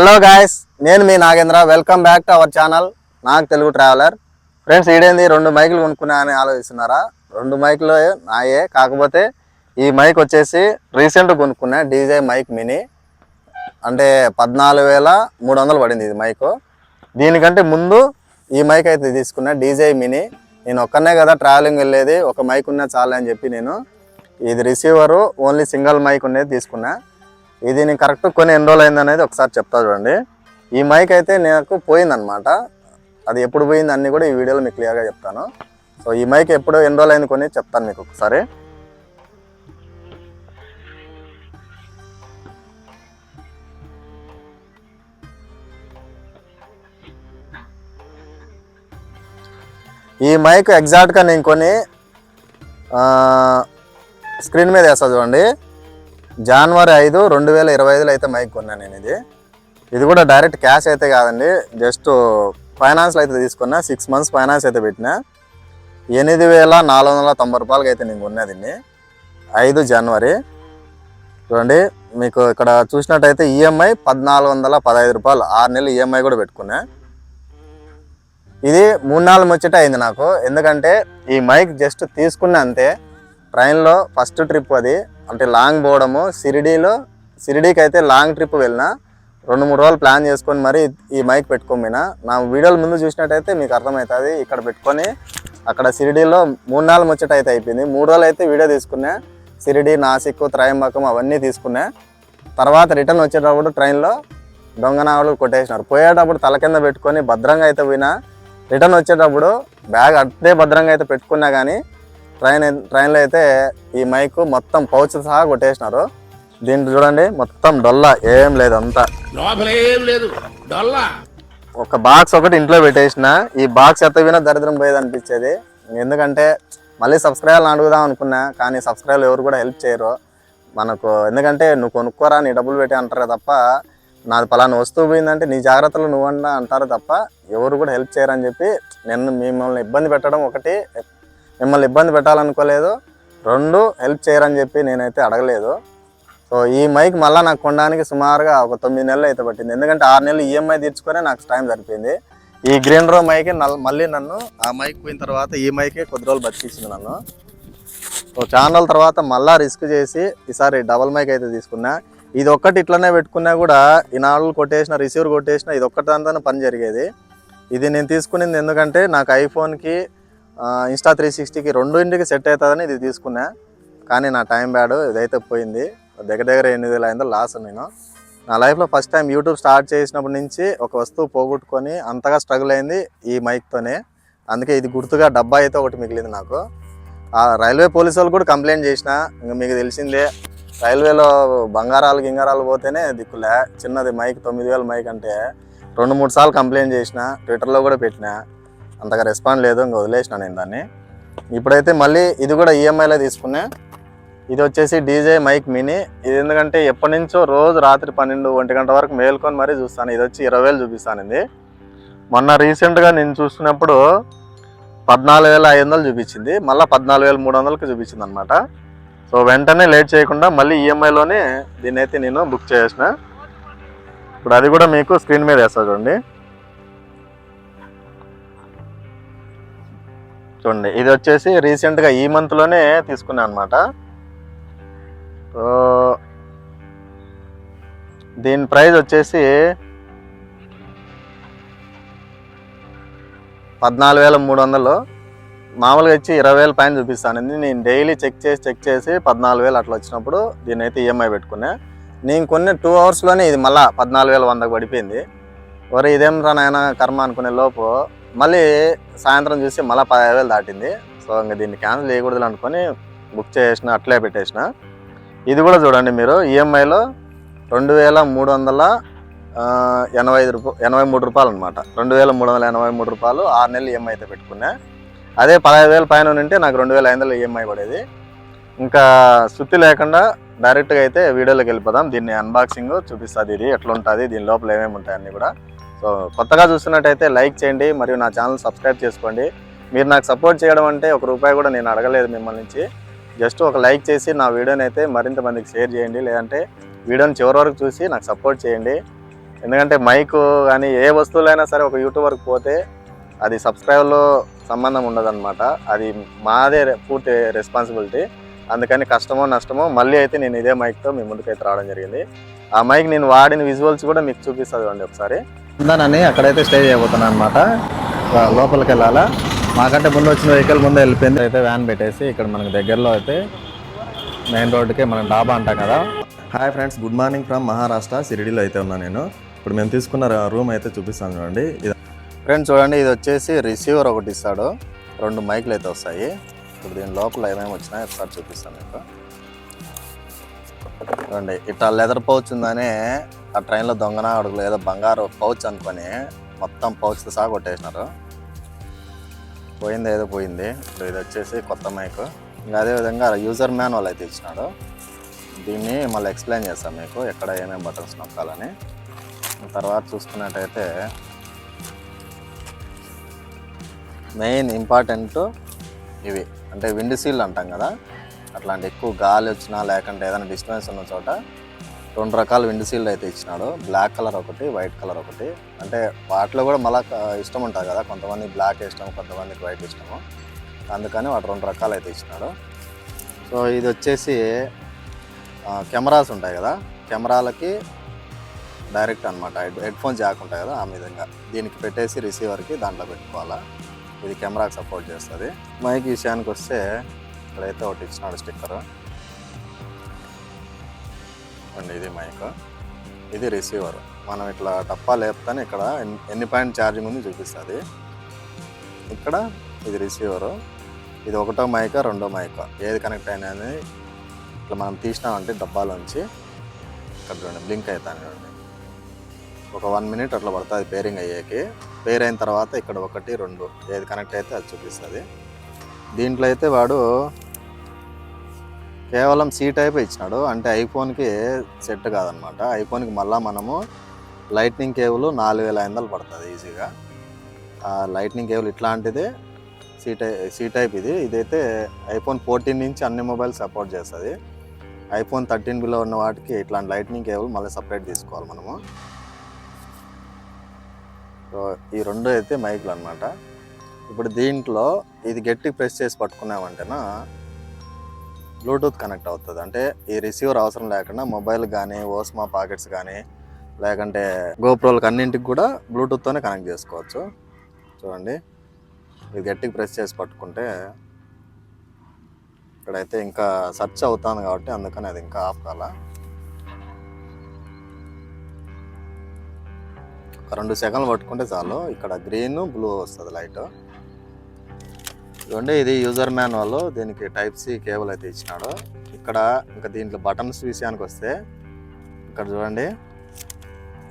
Hello guys నేను మీ Nagendra. Welcome back to our channel నాకు Telugu traveller friends ఈడేంది? రెండు మైకులు కొనుక్కున్నా అని ఆలోచిస్తున్నారా? రెండు మైకులు నాయే. కాకపోతే ఈ మైక్ వచ్చేసి రీసెంట్ కొనుక్కున్నా డీజే మైక్ మినీ. అంటే పద్నాలుగు వేల మూడు వందలు పడింది ఇది మైక్. దీనికంటే ముందు ఈ మైక్ అయితే తీసుకున్నా డీజే మినీ. నేను ఒక్కనే కదా ట్రావెలింగ్ వెళ్ళేది. ఒక మైక్ ఉన్నా చాలే అని చెప్పి నేను. ఇది రిసీవరు ఓన్లీ సింగిల్ మైక్ ఉండేది తీసుకున్నా. ఇది నేను కరెక్ట్ కొన్ని ఎన్ని రోజులు అయింది అనేది ఒకసారి చెప్తా చూడండి. ఈ మైక్ అయితే నాకు పోయిందనమాట అది ఎప్పుడు పోయింది అన్నీ కూడా ఈ వీడియోలో మీకు క్లియర్గా చెప్తాను. సో ఈ మైక్ ఎప్పుడు ఎన్ని రోజులు అయింది కొని చెప్తాను మీకు ఒకసారి. ఈ మైక్ ఎగ్జాక్ట్గా నేను కొని స్క్రీన్ మీద వేస్తా చూడండి. జనవరి ఐదు రెండు వేల ఇరవై ఐదులో అయితే మైక్ కొన్నాను నేను ఇది. ఇది కూడా డైరెక్ట్ క్యాష్ అయితే కాదండి. జస్ట్ ఫైనాన్స్లో అయితే తీసుకున్నా. సిక్స్ మంత్స్ ఫైనాన్స్ అయితే పెట్టినా. ఎనిమిది వేల నాలుగు వందల తొంభై రూపాయలకి అయితే నేను కొన్నది ఐదు జనవరి. చూడండి మీకు ఇక్కడ చూసినట్టయితే ఈఎంఐ పద్నాలుగు వందల పదహైదు రూపాయలు. ఆరు నెలలు ఈఎంఐ కూడా పెట్టుకున్నా. ఇది మూడు నాలుగు ముచ్చట అయింది నాకు. ఎందుకంటే ఈ మైక్ జస్ట్ తీసుకున్న అంతే ట్రైన్లో ఫస్ట్ ట్రిప్ అది. అంటే లాంగ్ పోవడము. సిరిడీలో సిరిడీకి అయితే లాంగ్ ట్రిప్ వెళ్ళిన రెండు మూడు రోజులు ప్లాన్ చేసుకొని మరి ఈ మైక్ పెట్టుకోమినా నా వీడియోలు ముందు చూసినట్టయితే మీకు అర్థమవుతుంది. ఇక్కడ పెట్టుకొని అక్కడ సిరిడీలో మూడు నాలుగు ముచ్చట అయితే అయిపోయింది. మూడు రోజులు అయితే వీడియో తీసుకున్నా. సిరిడి నాసిక్ త్రయంబకం అవన్నీ తీసుకున్నా. తర్వాత రిటర్న్ వచ్చేటప్పుడు ట్రైన్లో దొంగనాగులు కొట్టేసినారు. పోయేటప్పుడు తల కింద పెట్టుకొని భద్రంగా అయితే పోయినా. రిటర్న్ వచ్చేటప్పుడు బ్యాగ్ అట్టే భద్రంగా అయితే పెట్టుకున్నా కానీ ట్రైన్ ట్రైన్లో అయితే ఈ మైక్ మొత్తం పౌచ్ సహా కొట్టేసినారు. దీంట్లో చూడండి మొత్తం డొల్లా. ఏం లేదు అంతా. లేదు. డొల్లా. ఒక బాక్స్ ఒకటి ఇంట్లో పెట్టేసిన. ఈ బాక్స్ ఎత్త వినా దరిద్రం పోయేది అనిపించేది. ఎందుకంటే మళ్ళీ సబ్స్క్రైబర్లు అడుగుదాం అనుకున్నా కానీ సబ్స్క్రైబర్లు ఎవరు కూడా హెల్ప్ చేయరు. మనకు ఎందుకంటే నువ్వు కొనుక్కోరా నీ డబ్బులు పెట్టి అంటారు తప్ప నాది పలానా వస్తువు పోయిందంటే నీ జాగ్రత్తలు నువ్వన్నా అంటారు తప్ప ఎవరు కూడా హెల్ప్ చేయరని చెప్పి నేను మిమ్మల్ని ఇబ్బంది పెట్టడం ఒకటి మిమ్మల్ని ఇబ్బంది పెట్టాలనుకోలేదు. రెండు హెల్ప్ చేయరని చెప్పి నేనైతే అడగలేదు. సో ఈ మైక్ మళ్ళీ నాకు కొనడానికి సుమారుగా ఒక తొమ్మిది నెలలు అయితే పట్టింది. ఎందుకంటే ఆరు నెలలు ఈఎంఐ తీర్చుకొని నాకు టైం సరిపోయింది. ఈ గ్రీన్ రో మైక్ మళ్ళీ నన్ను ఆ మైక్ పోయిన తర్వాత ఈ మైకే కొద్ది రోజులు బతికించింది నన్ను. సో చాలా రోజుల తర్వాత మళ్ళా రిస్క్ చేసి ఈసారి డబల్ మైక్ అయితే తీసుకున్నా. ఇది ఒక్కటి ఇట్లనే పెట్టుకున్నా కూడా ఈ నాలుగు కొట్టేసిన రిసీవర్ కొట్టేసిన ఇది ఒక్కటి దానితోనే పని జరిగేది. ఇది నేను తీసుకునేది ఎందుకంటే నాకు ఐఫోన్కి ఇన్స్టా త్రీ సిక్స్టీకి రెండు ఇంటికి సెట్ అవుతుందని ఇది తీసుకున్నా. కానీ నా టైం బ్యాడ్ ఇదైతే పోయింది. దగ్గర దగ్గర ఎనిమిది వేల అయిందో లాస్ నేను. నా లైఫ్లో ఫస్ట్ టైం యూట్యూబ్ స్టార్ట్ చేసినప్పటి నుంచి ఒక వస్తువు పోగొట్టుకొని అంతగా స్ట్రగుల్ అయింది ఈ మైక్తోనే అందుకే ఇది గుర్తుగా డబ్బా అయితే ఒకటి మిగిలింది నాకు. ఆ రైల్వే పోలీసు వాళ్ళు కూడా కంప్లైంట్ చేసిన ఇంకా మీకు తెలిసిందే రైల్వేలో బంగారాలు గింగారాలు పోతేనే దిక్కులే. చిన్నది మైక్ తొమ్మిది వేల మైక్ అంటే రెండు మూడు సార్లు కంప్లైంట్ చేసిన ట్విట్టర్లో కూడా పెట్టిన. అంతగా రెస్పాండ్ లేదు ఇంకా వదిలేసిన నేను దాన్ని. ఇప్పుడైతే మళ్ళీ ఇది కూడా ఈఎంఐలో తీసుకున్నా. ఇది వచ్చేసి డీజే మైక్ మినీ ఇది ఎందుకంటే ఎప్పటి నుంచో రోజు రాత్రి పన్నెండు ఒంటి గంట వరకు మేల్కొని మరీ చూస్తాను. ఇది వచ్చి ఇరవై వేలు చూపిస్తాను ఇది. మొన్న రీసెంట్గా నేను చూసుకున్నప్పుడు పద్నాలుగు వేల ఐదు వందలు చూపించింది. మళ్ళీ పద్నాలుగు వేల మూడు వందలకి చూపించింది అనమాట సో వెంటనే లేట్ చేయకుండా మళ్ళీ ఈఎంఐలోనే దీన్ని అయితే నేను బుక్ చేసిన ఇప్పుడు అది కూడా మీకు స్క్రీన్ మీద వేస్తా చూడండి. చూడండి ఇది వచ్చేసి రీసెంట్గా ఈ మంత్లోనే తీసుకున్నాను అనమాట సో దీని ప్రైస్ వచ్చేసి పద్నాలుగు వేల మూడు వందలు. మామూలుగా వచ్చి ఇరవై వేల పైన చూపిస్తాను. నేను డైలీ చెక్ చేసి చెక్ చేసి పద్నాలుగు వేలు అట్లా వచ్చినప్పుడు దీని అయితే ఈఎంఐ పెట్టుకున్నా. నేను కొన్ని టూ అవర్స్లోనే ఇది మళ్ళీ పద్నాలుగు వేల వందకు పడిపోయింది. ఒరే ఇదేం రా నాయన కర్మ అనుకునే లోపు మళ్ళీ సాయంత్రం చూసి మళ్ళీ పదహైదు వేలు దాటింది. సో ఇంకా దీన్ని క్యాన్సిల్ చేయకూడదు అనుకొని బుక్ చేసిన అట్లే పెట్టేసిన. ఇది కూడా చూడండి మీరు ఈఎంఐలో రెండు వేల మూడు వందల ఎనభై ఐదు రూపాయ ఎనభై మూడు రూపాయలు అనమాట రెండు వేల మూడు వందల ఎనభై మూడు రూపాయలు ఆరు నెలలు ఈఎంఐ అయితే పెట్టుకున్నా. అదే పదహైదు వేల పైన ఉంటే నాకు రెండు వేల ఐదు వందలు ఈఎంఐ పడేది. ఇంకా శుద్ధి లేకుండా డైరెక్ట్గా అయితే వీడియోలోకి వెళ్ళిపోదాం. దీన్ని అన్బాక్సింగ్ చూపిస్తుంది ఇది ఎట్లా ఉంటుంది దీని లోపల ఏమేమి ఉంటాయి అన్నీ కూడా. సో కొత్తగా చూస్తున్నట్టయితే లైక్ చేయండి మరియు నా ఛానల్ సబ్స్క్రైబ్ చేసుకోండి. మీరు నాకు సపోర్ట్ చేయడం అంటే ఒక రూపాయి కూడా నేను అడగలేదు మిమ్మల్ని నుంచి. జస్ట్ ఒక లైక్ చేసి నా వీడియోని అయితే మరింత మందికి షేర్ చేయండి. లేదంటే వీడియోని చివరి వరకు చూసి నాకు సపోర్ట్ చేయండి. ఎందుకంటే మైక్ కానీ ఏ వస్తువులైనా సరే ఒక యూట్యూబర్కి పోతే అది సబ్స్క్రైబర్లో సంబంధం ఉండదన్నమాట. అది మాదే పూర్తి రెస్పాన్సిబిలిటీ. అందుకని కష్టమో నష్టమో మళ్ళీ అయితే నేను ఇదే మైక్తో మీ ముందుకైతే రావడం జరిగింది. ఆ మైక్ నేను వాడిన విజువల్స్ కూడా మీకు చూపిస్తుంది అండి ఒకసారి. ఉందానని అక్కడైతే స్టే చేయబోతున్నాను అనమాట లోపలికి వెళ్ళాలా? మాకంటే ముందు వచ్చిన వెహికల్ ముందే వెళ్ళిపోయింది. అయితే వ్యాన్ పెట్టేసి ఇక్కడ మనకు దగ్గరలో అయితే మెయిన్ రోడ్డుకే మనం డాబా అంటాం కదా. Hi friends good morning from Maharashtra సిరిడిలో అయితే ఉన్నాను నేను. ఇప్పుడు మేము తీసుకున్న రూమ్ అయితే చూపిస్తాను చూడండి. ఇది ఫ్రెండ్స్ చూడండి ఇది వచ్చేసి రిసీవర్ ఒకటి ఇస్తాడు. రెండు మైక్లు అయితే వస్తాయి. ఇప్పుడు దీని లోపల ఏమేమి వచ్చినాయి ఒకసారి చూపిస్తాను మీకు. చూడండి ఇట్లా లెదర్ పౌచ్ ఉందనే ఆ ట్రైన్లో దొంగన అడుగులు ఏదో బంగారు పౌచ్ అనుకొని మొత్తం పౌచ్తో సహా కొట్టేసినారు. పోయింది ఏదో పోయింది. ఇప్పుడు ఇది వచ్చేసి కొత్త మైక్ ఇంకా అదేవిధంగా యూజర్ మాన్యువల్ అయితే ఇచ్చినాడు. దీన్ని మళ్ళీ ఎక్స్ప్లెయిన్ చేస్తాం మీకు ఎక్కడ ఏమేమి బటన్స్ నొక్కాలని. తర్వాత చూసుకున్నట్టయితే మెయిన్ ఇంపార్టెంట్ ఇవి. అంటే విండ్ సీల్ అంటాం కదా అట్లాంటి ఎక్కువ గాలి వచ్చినా లేకుంటే ఏదైనా డిస్టర్బెన్స్ ఉన్న చోట రెండు రకాల విండ్ సీల్ అయితే ఇచ్చినాడు. బ్లాక్ కలర్ ఒకటి వైట్ కలర్ ఒకటి. అంటే వాటిలో కూడా మళ్ళా ఇష్టం ఉంటుంది కదా కొంతమంది బ్లాక్ ఇష్టం కొంతమందికి వైట్ ఇష్టము. అందుకని వాటి రెండు రకాలు అయితే ఇచ్చినాడు. సో ఇది వచ్చేసి కెమెరాస్ ఉంటాయి కదా కెమెరాలకి డైరెక్ట్ అనమాట హెడ్ ఫోన్ జాక్ ఉంటాయి కదా ఆ విధంగా. దీనికి పెట్టేసి రిసీవర్కి దాంట్లో పెట్టుకోవాలా. ఇది కెమెరాకి సపోర్ట్ చేస్తుంది. మైక్ విషయానికి వస్తే ఇక్కడైతే ఒకటి ఇచ్చినాడు స్టిక్కర్. అండి ఇది మైక్. ఇది రిసీవర్. మనం ఇట్లా టప్పా లేపుతానే ఇక్కడ ఎన్ని- పాయింట్ ఛార్జింగ్ ఉంది చూపిస్తుంది. ఇక్కడ ఇది రిసీవరు. ఇది ఒకటో మైక రెండో మైక్. ఏది కనెక్ట్ అయినా ఇట్లా మనం తీసినామంటే డబ్బాలోంచి. ఇక్కడ చూడండి బ్లింక్ అవుతాను చూడండి. ఒక వన్ మినిట్ అట్లా పడుతుంది పేరింగ్ అయ్యేకి. పేర్ అయిన తర్వాత ఇక్కడ ఒకటి రెండు ఏది కనెక్ట్ అయితే అది చూపిస్తుంది. దీంట్లో అయితే వాడు కేవలం సీ టైప్ ఇచ్చినాడు. అంటే ఐఫోన్కి సెట్ కాదనమాట. ఐఫోన్కి మళ్ళీ మనము లైట్నింగ్ కేబుల్ నాలుగు వేల ఐదు వందలు పడుతుంది ఈజీగా లైట్నింగ్ కేబుల్ ఇట్లాంటిదే సీ టై సీ టైప్ ఇది. ఇదైతే ఐఫోన్ ఫోర్టీన్ నుంచి అన్ని మొబైల్ సపోర్ట్ చేస్తుంది. ఐఫోన్ థర్టీన్ బిలో ఉన్న వాటికి ఇట్లాంటి లైట్నింగ్ కేబుల్ మళ్ళీ సపరేట్ తీసుకోవాలి మనము. ఈ రెండు అయితే మైకులు అనమాట ఇప్పుడు దీంట్లో ఇది గట్టి ప్రెస్ చేసి పట్టుకున్నామంటేనా బ్లూటూత్ కనెక్ట్ అవుతుంది. అంటే ఈ రిసీవర్ అవసరం లేకుండా మొబైల్ కానీ ఓస్మా పాకెట్స్ కానీ లేకంటే గోప్రోలకు అన్నింటికి కూడా బ్లూటూత్తోనే కనెక్ట్ చేసుకోవచ్చు. చూడండి. ఇది గట్టికి ప్రెస్ చేసి పట్టుకుంటే ఇక్కడైతే ఇంకా సర్చ్ అవుతాను కాబట్టి అందుకని అది ఇంకా ఆఫ్ కాలా. రెండు సెకండ్లు పట్టుకుంటే చాలు. ఇక్కడ గ్రీన్ బ్లూ వస్తుంది లైట్. ఇదిగోండి ఇది యూజర్ మాన్యువల్ దీనికి టైప్ సి కేబుల్ అయితే ఇచ్చినాడు. ఇక్కడ ఇంకా దీంట్లో బటన్స్ విషయానికి వస్తే ఇక్కడ చూడండి.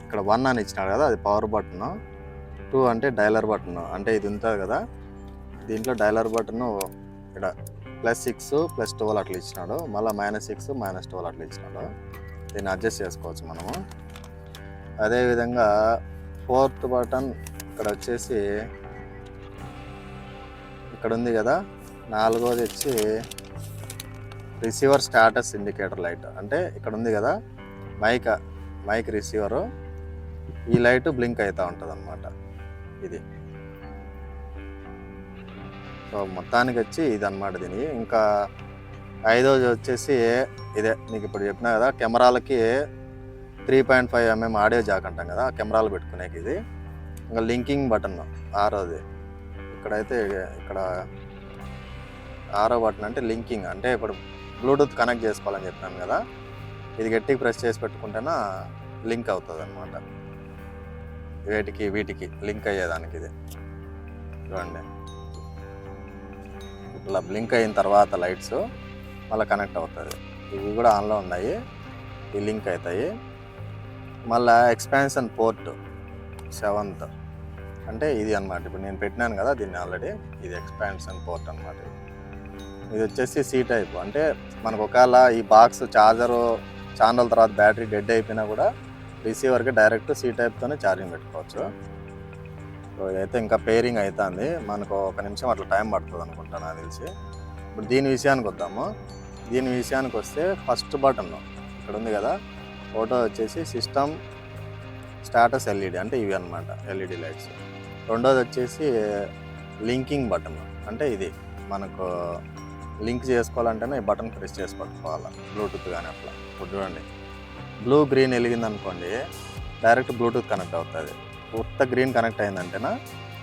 ఇక్కడ వన్ అని ఇచ్చినాడు కదా అది పవర్ బటన్ టూ అంటే డైలర్ బటన్ అంటే ఇది ఉంటుంది కదా. దీంట్లో డైలర్ బటన్ ఇక్కడ ప్లస్ సిక్స్ ప్లస్ ట్వెల్వ్ అట్లా ఇచ్చినాడు. మళ్ళీ మైనస్ సిక్స్ మైనస్ ట్వెల్వ్ అట్లా ఇచ్చినాడు. దీన్ని అడ్జస్ట్ చేసుకోవచ్చు మనము. అదేవిధంగా ఫోర్త్ బటన్ ఇక్కడ వచ్చేసి ఇక్కడ ఉంది కదా. నాలుగోది వచ్చి రిసీవర్ స్టాటస్ ఇండికేటర్ లైట్. అంటే ఇక్కడ ఉంది కదా మైక్ మైక్ రిసీవరు. ఈ లైట్ బ్లింక్ అవుతూ ఉంటుంది అనమాట ఇది. సో మొత్తానికి వచ్చి ఇది అనమాట దీని ఇంకా ఐదోది వచ్చేసి ఇదే. నీకు ఇప్పుడు చెప్పినా కదా కెమెరాలకి three point five mm audio jack అంటాం కదా కెమెరాలు పెట్టుకునేకి ఇది. ఇంకా లింకింగ్ బటన్ ఆరోది ఇక్కడైతే ఇక్కడ ఆరో బటన్ అంటే లింకింగ్ అంటే ఇప్పుడు బ్లూటూత్ కనెక్ట్ చేసుకోవాలని చెప్పాను కదా ఇది గట్టిగా ప్రెస్ చేసి పెట్టుకుంటేనా లింక్ అవుతుంది అనమాట వీటికి వీటికి లింక్ అయ్యేదానికి ఇది. చూడండి. ఇట్లా బ్లింక్ అయిన తర్వాత లైట్స్ మళ్ళీ కనెక్ట్ అవుతుంది. ఇవి కూడా ఆన్లో ఉన్నాయి. ఈ లింక్ అవుతాయి. మళ్ళీ ఎక్స్పాన్షన్ పోర్ట్ సెవెంత్. అంటే ఇది అనమాట ఇప్పుడు నేను పెట్టినాను కదా దీన్ని ఆల్రెడీ. ఇది ఎక్స్పాన్షన్ పోర్ట్ అనమాట ఇది. వచ్చేసి సీ టైప్ అంటే మనకు ఒకవేళ ఈ బాక్స్ చార్జరు ఛానల్ తర్వాత బ్యాటరీ డెడ్ అయిపోయినా కూడా రిసీవర్కి డైరెక్ట్ సీ టైప్తోనే ఛార్జింగ్ పెట్టుకోవచ్చు. సో ఇదైతే ఇంకా పేరింగ్ అవుతుంది మనకు ఒక నిమిషం అట్లా టైం పడుతుంది అనుకుంటా నాకు తెలిసి. ఇప్పుడు దీని విషయానికి వద్దాము. దీని విషయానికి వస్తే ఫస్ట్ బటన్ ఇక్కడ ఉంది కదా ఫోటో వచ్చేసి సిస్టమ్ స్టాటస్ ఎల్ఈడి అంటే ఇవి అనమాట ఎల్ఈడి లైట్స్. రెండోది వచ్చేసి లింకింగ్ బటన్ అంటే ఇది మనకు లింక్ చేసుకోవాలంటేనే ఈ బటన్ ప్రెస్ చేసి పట్టుకోవాలి బ్లూటూత్ కానీ అట్లా. ఇప్పుడు చూడండి బ్లూ గ్రీన్ వెలిగింది అనుకోండి డైరెక్ట్ బ్లూటూత్ కనెక్ట్ అవుతుంది. కొత్త గ్రీన్ కనెక్ట్ అయిందంటేనా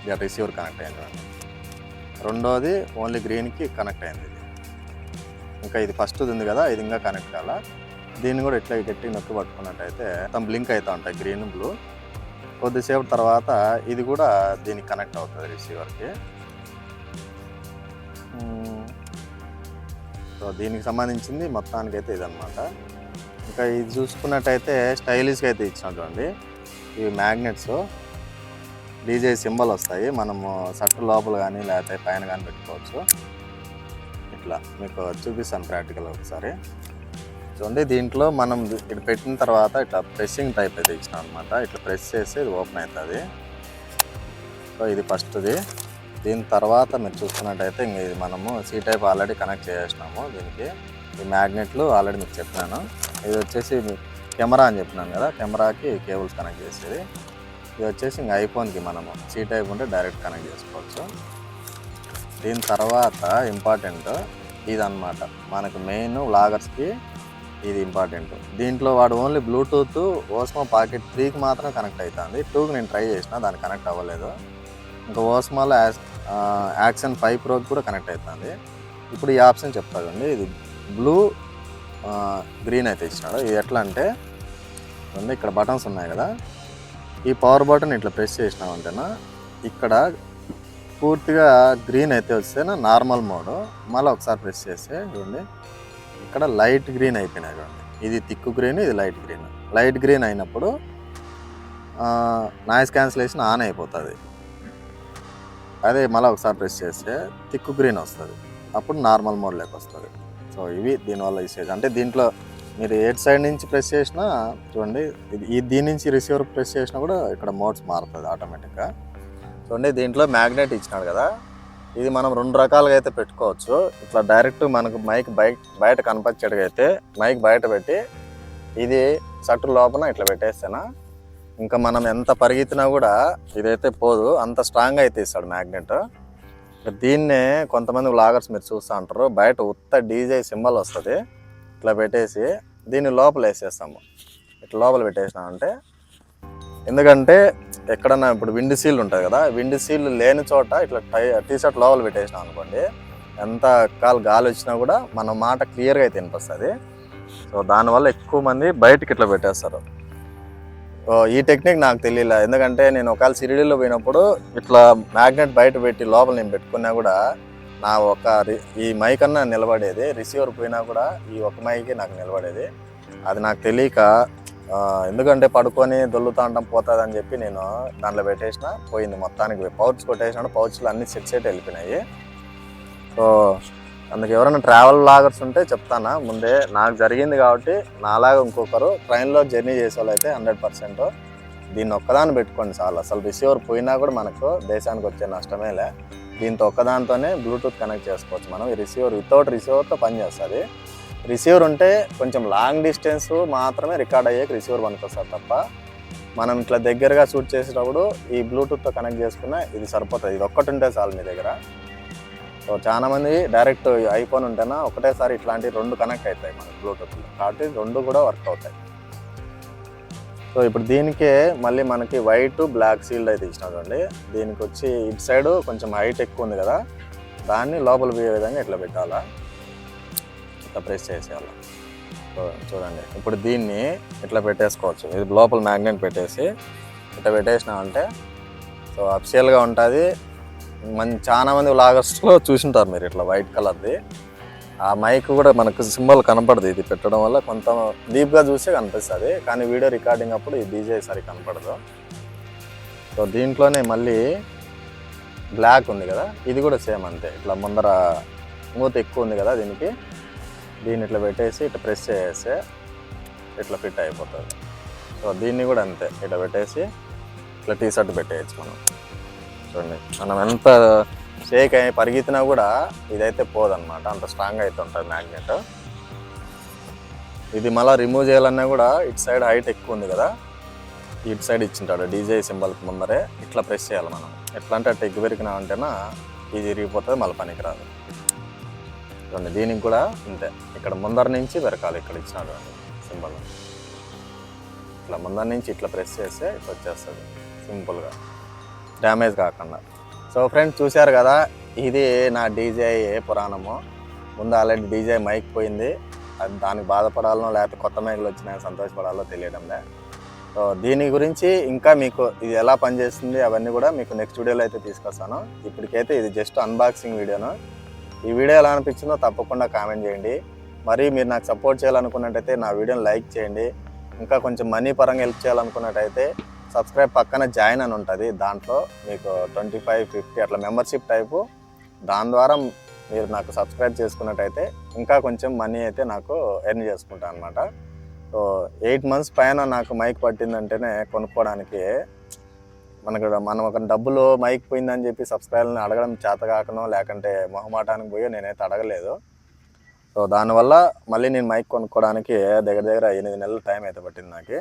ఇక రిసీవర్ కనెక్ట్ అయింది రెండోది ఓన్లీ గ్రీన్కి కనెక్ట్ అయింది ఇది. ఇంకా ఇది ఫస్ట్ ఉంది కదా ఇది ఇంకా కనెక్ట్ కాల? దీన్ని కూడా ఇట్లా గట్టి నొక్కి పట్టుకున్నట్టయితే తమ బ్లింక్ అవుతూ ఉంటాయి గ్రీన్ బ్లూ కొద్దిసేపు తర్వాత ఇది కూడా దీనికి కనెక్ట్ అవుతుంది రిసీవర్కి సో దీనికి సంబంధించింది మొత్తానికి అయితే ఇదనమాట ఇంకా ఇది చూసుకున్నట్టయితే స్టైలిష్గా అయితే ఇచ్చిన చూడండి. ఇవి మ్యాగ్నెట్స్ డీజే సింబల్ వస్తాయి. మనము సట్టు లోపల కానీ లేకపోతే పైన కానీ పెట్టుకోవచ్చు. ఇట్లా మీకు చూపిస్తాను ప్రాక్టికల్ ఒకసారి. చూడండి దీంట్లో మనం ఇక్కడ పెట్టిన తర్వాత ఇట్లా ప్రెస్సింగ్ టైప్ అయితే ఇచ్చినాం అనమాట ఇట్లా ప్రెస్ చేస్తే ఇది ఓపెన్ అవుతుంది. సో ఇది ఫస్ట్ది దీని తర్వాత మీరు చూసుకున్నట్టయితే ఇంక ఇది మనము సీ టైప్ ఆల్రెడీ కనెక్ట్ చేసేసినాము దీనికి. ఈ మ్యాగ్నెట్లు ఆల్రెడీ మీకు చెప్పినాను. ఇది వచ్చేసి కెమెరా అని చెప్పినాను కదా కెమెరాకి కేబుల్స్ కనెక్ట్ చేసేది. ఇది వచ్చేసి ఇంక ఐఫోన్కి మనము సీ టైప్ ఉంటే డైరెక్ట్ కనెక్ట్ చేసుకోవచ్చు. దీని తర్వాత ఇంపార్టెంట్ ఇదన్నమాట. మనకు మెయిన్ వ్లాగర్స్కి ఇది ఇంపార్టెంట్ దీంట్లో వాడు ఓన్లీ బ్లూటూత్ ఓస్మో పాకెట్ త్రీకి మాత్రం కనెక్ట్ అవుతుంది టూకి నేను ట్రై చేసిన దానికి కనెక్ట్ అవ్వలేదు. ఇంకా ఓస్మోలో యాక్షన్ ఫైవ్ ప్రోకి కూడా కనెక్ట్ అవుతుంది ఇప్పుడు ఈ ఆప్షన్ చెప్తా ఇది బ్లూ గ్రీన్ అయితే ఇచ్చినాడు ఇది ఎట్లా అంటే ఇక్కడ బటన్స్ ఉన్నాయి కదా. ఈ పవర్ బటన్ ఇట్లా ప్రెస్ చేసినామంటేనా ఇక్కడ పూర్తిగా గ్రీన్ అయితే వస్తేనా నార్మల్ మోడ్ మళ్ళీ ఒకసారి ప్రెస్ చేస్తే చూడండి. ఇక్కడ లైట్ గ్రీన్ అయిపోయినాయి చూడండి. ఇది తిక్కు గ్రీన్ ఇది లైట్ గ్రీన్. లైట్ గ్రీన్ అయినప్పుడు నాయిస్ క్యాన్సిలేషన్ ఆన్ అయిపోతుంది. అదే మళ్ళీ ఒకసారి ప్రెస్ చేస్తే తిక్కు గ్రీన్ వస్తుంది. అప్పుడు నార్మల్ మోడ్లోకి వస్తుంది. సో ఇవి దీనివల్ల యూసేజ్ అంటే దీంట్లో మీరు ఎయిట్ సైడ్ నుంచి ప్రెస్ చేసినా చూడండి ఇది ఈ దీని నుంచి రిసీవర్ ప్రెస్ చేసినా కూడా ఇక్కడ మోడ్స్ మారుతుంది ఆటోమేటిక్గా. చూడండి దీంట్లో మ్యాగ్నెట్ ఇచ్చినాడు కదా. ఇది మనం రెండు రకాలుగా అయితే పెట్టుకోవచ్చు. ఇట్లా డైరెక్ట్ మనకు మైక్ బయట బయట కనపచ్చేట్టుగా అయితే మైక్ బయట పెట్టి ఇది సట్టు లోపల ఇట్లా పెట్టేస్తాను? ఇంకా మనం ఎంత పరిగెత్తినా కూడా ఇదైతే పోదు. అంత స్ట్రాంగ్ అయితే ఇస్తాడు మ్యాగ్నెట్ దీన్నే కొంతమంది వ్లాగర్స్ మీరు చూస్తూ ఉంటారు. బయట ఉత్త డీజే సింబల్ వస్తుంది. ఇట్లా పెట్టేసి దీన్ని లోపల వేసేస్తాము ఇట్లా లోపల పెట్టేసినామంటే ఎందుకంటే ఎక్కడన్నా ఇప్పుడు విండ్ సీల్ ఉంటుంది కదా విండ్ సీల్ లేని చోట ఇట్లా టై టీ షర్ట్ లోపల పెట్టేసినాం అనుకోండి ఎంత కాలు గాలి వచ్చినా కూడా మన మాట క్లియర్గా అయితే వినిపిస్తుంది. సో దానివల్ల ఎక్కువ మంది బయటకి ఇట్లా పెట్టేస్తారు. సో ఈ టెక్నిక్ నాకు తెలియలే. ఎందుకంటే నేను ఒకవేళ సిరిడీలో పోయినప్పుడు ఇట్లా మ్యాగ్నెట్ బయట పెట్టి లోపల నేను పెట్టుకున్నా కూడా నా ఒక రి- ఈ మైక్ అన్న నిలబడేది. రిసీవర్ పోయినా కూడా ఈ ఒక మైకే నాకు నిలబడేది. అది నాకు తెలియక ఎందుకంటే పడుకొని దొల్లుతా ఉంటాం పోతుంది అని చెప్పి నేను దాంట్లో పెట్టేసిన పోయింది మొత్తానికి పౌచ్ కొట్టేసినాడు పౌచ్లు అన్ని సెట్ సెట్ వెళ్ళిపోయినాయి. సో అందుకు ఎవరైనా ట్రావెల్ లాగర్స్ ఉంటే చెప్తానా ముందే నాకు జరిగింది కాబట్టి నాలాగా ఇంకొకరు ట్రైన్లో జర్నీ చేసే వాళ్ళు అయితే హండ్రెడ్ పర్సెంట్. దీన్ని ఒక్కదాన్ని పెట్టుకోండి చాలు. అసలు రిసీవర్ పోయినా కూడా మనకు దేశానికి వచ్చే నష్టమేలే దీంతో ఒక్కదానితోనే బ్లూటూత్ కనెక్ట్ చేసుకోవచ్చు మనం. ఈ రిసీవర్ వితౌట్ రిసీవర్తో పనిచేస్తుంది రిసీవర్ ఉంటే కొంచెం లాంగ్ డిస్టెన్స్ మాత్రమే రికార్డ్ అయ్యే రిసీవర్ పనికొస్తుంది తప్ప మనం ఇట్లా దగ్గరగా షూట్ చేసేటప్పుడు ఈ బ్లూటూత్తో కనెక్ట్ చేసుకున్న ఇది సరిపోతుంది. ఇది ఒక్కటి ఉంటే చాలు మీ దగ్గర. సో చాలామంది డైరెక్ట్ ఐఫోన్ ఉంటేనా ఒకటేసారి ఇట్లాంటి రెండు కనెక్ట్ అవుతాయి మనకి బ్లూటూత్లో కాబట్టి రెండు కూడా వర్క్ అవుతాయి. సో ఇప్పుడు దీనికే మళ్ళీ మనకి వైట్ బ్లాక్ సీల్డ్ అయితే ఇచ్చిన చూడండి. దీనికి వచ్చి ఇటు సైడ్ కొంచెం హైట్ ఎక్కువ ఉంది కదా. దాన్ని లోపల పోయే విధంగా ఇట్లా పెట్టాలా? ఇట్లా చేసేయాలి. చూడండి. ఇప్పుడు దీన్ని ఇట్లా పెట్టేసుకోవచ్చు. ఇది లోపల మ్యాగ్నెట్ పెట్టేసి ఇట్లా పెట్టేసినామంటే సో అఫిషియల్గా ఉంటుంది. మన చాలా మంది వ్లాగర్స్లో చూసింటారు మీరు ఇట్లా వైట్ కలర్ది. ఆ మైక్ కూడా మనకు సింబల్ కనపడదు ఇది పెట్టడం వల్ల. కొంత డీప్గా చూస్తే కనిపిస్తుంది. కానీ వీడియో రికార్డింగ్ అప్పుడు ఈ డీజే సరి కనపడదు. సో దీంట్లోనే మళ్ళీ బ్లాక్ ఉంది కదా? ఇది కూడా సేమ్ అంతే. ఇట్లా ముందర మూత ఎక్కువ ఉంది కదా దీనికి? దీన్ని ఇట్లా పెట్టేసి ఇట్లా ప్రెస్ చేసేస్తే ఇట్లా ఫిట్ అయిపోతుంది. సో దీన్ని కూడా అంతే ఇట్లా పెట్టేసి ఇట్లా టీ షర్ట్ పెట్టేయచ్చు మనం. చూడండి మనం ఎంత షేక్ అయి పరిగెత్తినా కూడా ఇదైతే పోదన్నమాట అంత స్ట్రాంగ్ అయితే ఉంటుంది మ్యాగ్నెట్ ఇది మళ్ళీ రిమూవ్ చేయాలన్నా కూడా ఇటు సైడ్ హైట్ ఎక్కువ ఉంది కదా ఇటు సైడ్ ఇచ్చింటాడు డీజే సింబల్కి ముందరే ఇట్లా ప్రెస్ చేయాలి మనం. ఎట్లా అంటే అట్లా ఎగ్గు పెరిగినామంటేనా ఇది విరిగిపోతుంది మళ్ళీ పనికిరాదు. చూడండి దీనికి కూడా అంతే ఇక్కడ ముందర నుంచి వెరకాలి ఇక్కడ ఇచ్చినాడు సింబల్. ఇట్లా ముందర నుంచి ఇట్లా ప్రెస్ చేస్తే ఇట్లా వచ్చేస్తుంది సింపుల్గా డ్యామేజ్ కాకుండా. సో ఫ్రెండ్స్ చూశారు కదా ఇది నా డీజే పురాణము. ముందు ఆల్రెడీ డీజే మైక్ పోయింది. అది దానికి బాధపడాలనో లేకపోతే కొత్త మైకులు వచ్చినాయో సంతోషపడాలో తెలియడంలే. సో దీని గురించి ఇంకా మీకు ఇది ఎలా పనిచేస్తుంది అవన్నీ కూడా మీకు నెక్స్ట్ వీడియోలో అయితే తీసుకొస్తాను. ఇప్పటికైతే ఇది జస్ట్ అన్బాక్సింగ్ వీడియోను ఈ వీడియో ఎలా అనిపించిందో తప్పకుండా కామెంట్ చేయండి. మరి మీరు నాకు సపోర్ట్ చేయాలనుకున్నట్టయితే నా వీడియోని లైక్ చేయండి. ఇంకా కొంచెం మనీ పరంగా హెల్ప్ చేయాలనుకున్నట్టయితే సబ్స్క్రైబ్ పక్కన జాయిన్ అని ఉంటుంది. దాంట్లో మీకు ట్వంటీ ఫైవ్ ఫిఫ్టీ అట్లా మెంబర్షిప్ టైపు. దాని ద్వారా మీరు నాకు సబ్స్క్రైబ్ చేసుకున్నట్టయితే ఇంకా కొంచెం మనీ అయితే నాకు ఎర్న్ చేసుకుంటాను అనమాట సో ఎయిట్ మంత్స్ పైన నాకు మైక్ పట్టిందంటేనే కొనుక్కోవడానికి మనకు మనం ఒక డబ్బులు మైక్ పోయిందని చెప్పి సబ్స్క్రైబర్ని అడగడం చేత కాకనో లేకంటే మొహమాటానికి పోయో నేనైతే అడగలేదు. సో దానివల్ల మళ్ళీ నేను మైక్ కొనుక్కోవడానికి దగ్గర దగ్గర ఎనిమిది నెలలు టైం అయితే పట్టింది నాకు.